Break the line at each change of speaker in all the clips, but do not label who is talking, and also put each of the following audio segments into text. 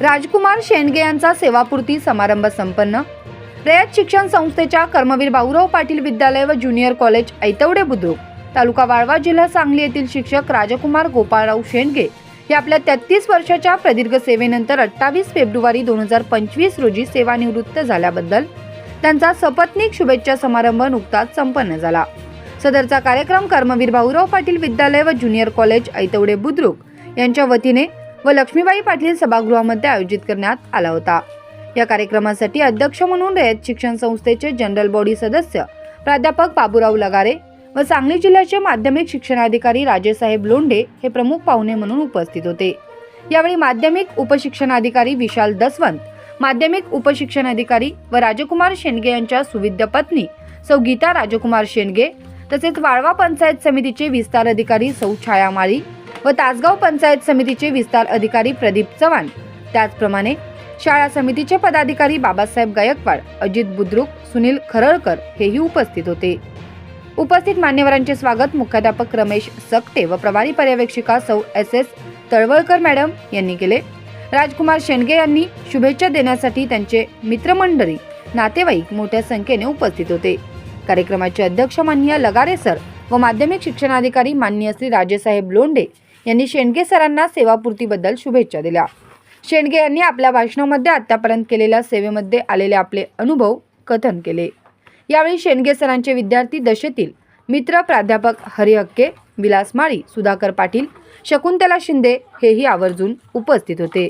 राजकुमार शेंडगे यांचा सेवापूर्ती समारंभ संपन्न. रयत शिक्षण संस्थेच्या कर्मवीर भाऊराव पाटील विद्यालय व ज्युनियर कॉलेज ऐतवडे बुद्रुक. तालुका वाळवा जिल्हा सांगली येथील शिक्षक राजकुमार गोपाळराव शेंडगे हे आपल्या तेहतीस वर्षाच्या प्रदीर्घ सेवेनंतर अठ्ठावीस फेब्रुवारी दोन हजार पंचवीस रोजी सेवानिवृत्त झाल्याबद्दल त्यांचा सपत्नीक शुभेच्छा समारंभ नुकताच संपन्न झाला. सदरचा कार्यक्रम कर्मवीर भाऊराव पाटील विद्यालय व ज्युनियर कॉलेज ऐतवडे बुद्रुक यांच्या वतीने व लक्ष्मीबाई पाटील सभागृहामध्ये आयोजित करण्यात आला होता. या कार्यक्रमासाठी अध्यक्ष म्हणून रयत शिक्षण संस्थेचे जनरल बॉडी सदस्य प्राध्यापक बाबूराव लगारे व सांगली जिल्ह्याचे माध्यमिक शिक्षणाधिकारी राजेसाहेब लोंढे हे प्रमुख पाहुणे म्हणून उपस्थित होते. यावेळी माध्यमिक उपशिक्षणाधिकारी विशाल दसवंत माध्यमिक उपशिक्षणाधिकारी व राजकुमार शेंडगे यांच्या सुविद्य पत्नी सौ गीता राजकुमार शेंडगे तसेच वाळवा पंचायत समितीचे विस्तार अधिकारी सौ छाया माळी व तासगाव पंचायत समितीचे विस्तार अधिकारी प्रदीप चव्हाण. त्याचप्रमाणे शाळा समितीचे पदाधिकारी बाबासाहेब गायकवाड अजित बुद्रुक सुनील खरळकर हेही उपस्थित होते. उपस्थित मान्यवरांचे स्वागत मुख्याध्यापक रमेश सकटे व प्रभारी पर्यवेक्षिका सौ एस एस तळवळकर मॅडम यांनी केले. राजकुमार शेंडगे यांनी शुभेच्छा देण्यासाठी त्यांचे मित्रमंडळी नातेवाईक मोठ्या संख्येने उपस्थित होते. कार्यक्रमाचे अध्यक्ष माननीय लगारे सर व माध्यमिक शिक्षणाधिकारी माननीय श्री राजेसाहेब लोंढे यांनी शेंडगे सरांना सेवापूर्तीबद्दल शुभेच्छा दिल्या. शेंडगे यांनी आपल्या भाषणामध्ये आतापर्यंत केलेल्या सेवेमध्ये आलेले आपले अनुभव कथन केले. यावेळी शेंडगे सरांचे विद्यार्थी दशेतील मित्र प्राध्यापक हरिहक्के विलास माळी सुधाकर पाटील शकुंतला शिंदे हेही आवर्जून उपस्थित होते.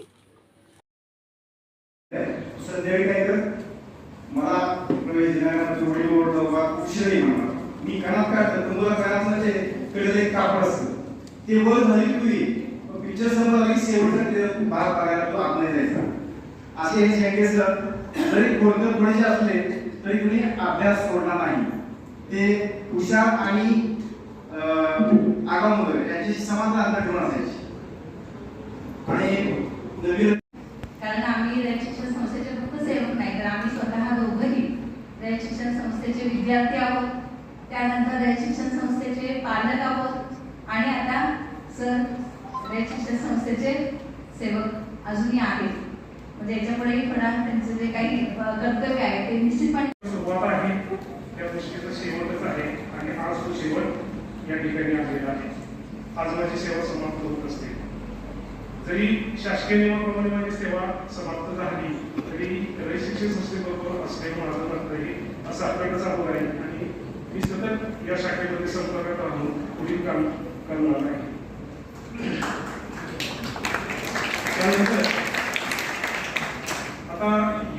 मला केवळ झाली पुरी पिक्चर समोर शेवटचा शेवटचं ते भाग बघायला तो आत नाही जायचा. असे हे शेंगे सर जरी कोणते थोडेसे असले तरी कुणी अभ्यास सोडणार नाही. ते हुशार आणि आगाम वगैरे यांच्याशी समान अंतर ठेवून असायची. आणि नवीन
कारण आम्ही रयत शिक्षण संस्थेचे फक्त सेवक नाही तर आम्ही स्वतः दोघंही रयत शिक्षण संस्थेचे विद्यार्थी आहोत. त्यानंतर रयत शिक्षण संस्थेचे पालक आहोत. आणि आता सर रयत शिक्षण संस्थेचे सेवक अजूनही आहेत. म्हणजे याच्यापुढेही थोडा त्यांचं जे काही कर्तव्य आहे ते निश्चितपणे
सुरुवात आहे. त्या गोष्टीचा शेवटच आहे. आणि आज तो शेवट या ठिकाणी आलेला आहे. आज माझी सेवा समाप्त होत असते. जरी शासकीय नियमाप्रमाणे माझी सेवा समाप्त झाली तरी रयत शिक्षण संस्थेबरोबर असणे माझं कर्तव्य असं आपल्याला चालू आहे. आणि मी सतत या शाखेमध्ये संपर्कात राहून पुढील काम करणार आहे. त्यानंतर आता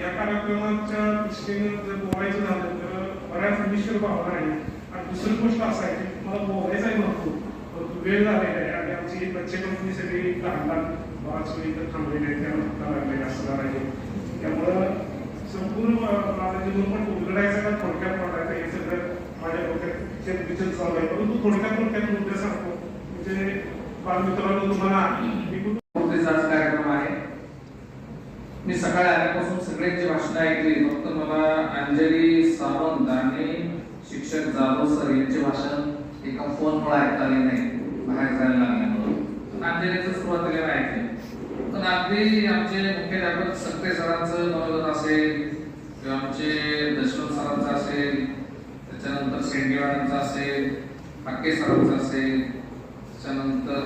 या कार्यक्रमाच्या दृष्टीने जर बोलायचं झालं तर बऱ्याच विषय भावना आहे आणि दुसरी गोष्ट असं आहे की तुम्हाला बोलायचं आहे भरपूर परंतु वेळ झालेला आहे आणि आमची बच्चे कंपनी सगळी लहान लहान बराच वेळ इथं थांबलेली आहे त्या भक्ता लागलेले असणार आहे. त्यामुळं संपूर्ण मा- माझं जीवन पण उघडायचं का थोडक्यात पडायचं हे सगळं माझ्या डोक्यात विचार चालू आहे. परंतु थोडक्यात थोडक्यात मुद्दे मित्रांनो तुम्हाला मी
कार्यक्रम आहे मी सकाळी आल्यापासून सगळ्यांची भाषण ऐकली फक्त मला अंजली सावंत आणि शिक्षक जाधव सर यांचे भाषण एका फोनमुळे ऐकता आले नाही बाहेर जायला लागल्यामुळे पण अंजलीचं सुरुवातीला ऐकले पण अगदी आमचे मुख्याध्यापक सक्ते सरांचं मनोगत असेल किंवा आमचे दशरथ सरांचं असेल त्याच्यानंतर सेंडीवाडांचं असेल हक्के सरांचं असेल त्याच्यानंतर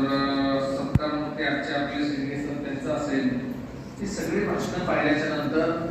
सत्कार सत्कारमूर्ती आजच्या आपल्या श्रीनिवास सर त्यांचं असेल. ती सगळी भाषणं पाहिल्याच्या नंतर